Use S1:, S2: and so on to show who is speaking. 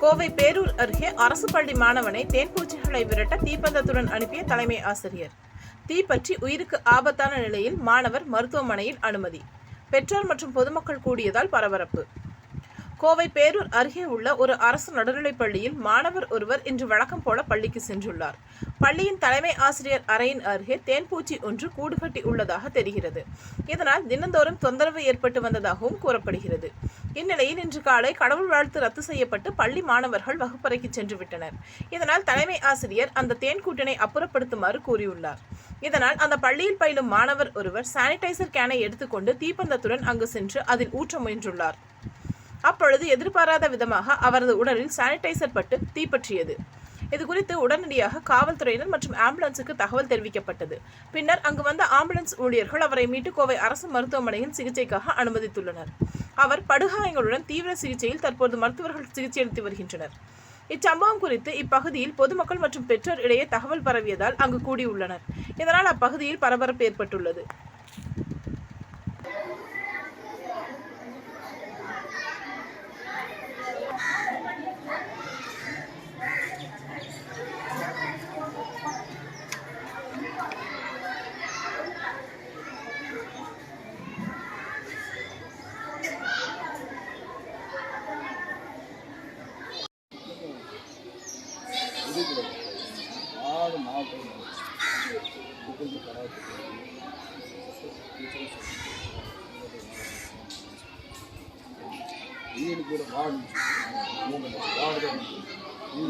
S1: கோவை பேரூர் அருகே அரசு பள்ளி மாணவனை தேன்பூச்சிகளை விரட்ட தீப்பந்தத்துடன் அனுப்பிய தலைமை ஆசிரியர். தீ பற்றி உயிருக்கு ஆபத்தான நிலையில் மாணவர் மருத்துவமனையில் அனுமதி. பெற்றோர் மற்றும் பொதுமக்கள் கூடியதால் பரபரப்பு. கோவை பேரூர் அருகே உள்ள ஒரு அரசு நடுநிலைப் பள்ளியில் மாணவர் ஒருவர் இன்று வழக்கம் போல பள்ளிக்கு சென்றுள்ளார். பள்ளியின் தலைமை ஆசிரியர் அறையின் அருகே தேன்பூச்சி ஒன்று கூடு கட்டி உள்ளதாக தெரிகிறது. இதனால் தினந்தோறும் தொந்தரவு ஏற்பட்டு வந்ததாகவும் கூறப்படுகிறது. இந்நிலையில் இன்று காலை கடவுள் வாழ்த்து ரத்து செய்யப்பட்டு பள்ளி மாணவர்கள் வகுப்பறைக்கு சென்று விட்டனர். இதனால் தலைமை ஆசிரியர் அந்த தேன்கூட்டினை அப்புறப்படுத்துமாறு கூறியுள்ளார். இதனால் அந்த பள்ளியில் பயிலும் மாணவர் ஒருவர் சானிடைசர் கேனை எடுத்துக்கொண்டு தீப்பந்தத்துடன் அங்கு சென்று அதில் ஊற்ற முயன்றுள்ளார். அப்பொழுது எதிர்பாராத விதமாக அவரது உடலில் சானிடைசர் பட்டு தீப்பற்றியது. இது குறித்து உடனடியாக காவல்துறையினர் மற்றும் ஆம்புலன்ஸுக்கு தகவல் தெரிவிக்கப்பட்டது. பின்னர் அங்கு வந்த ஆம்புலன்ஸ் ஊழியர்கள் அவரை மீட்டு கோவை அரசு மருத்துவமனையில் சிகிச்சைக்காக அனுமதித்துள்ளனர். அவர் படுகாயங்களுடன் தீவிர சிகிச்சையில் தற்போது மருத்துவர்கள் சிகிச்சை அளித்து வருகின்றனர். இச்சம்பவம் குறித்து இப்பகுதியில் பொதுமக்கள் மற்றும் பெற்றோர் இடையே தகவல் பரவியதால் அங்கு கூடியுள்ளனர். இதனால் அப்பகுதியில் பரபரப்பு ஏற்பட்டுள்ளது.
S2: ஆடு மாவட்டம் வீடு கூட வாடு வாடு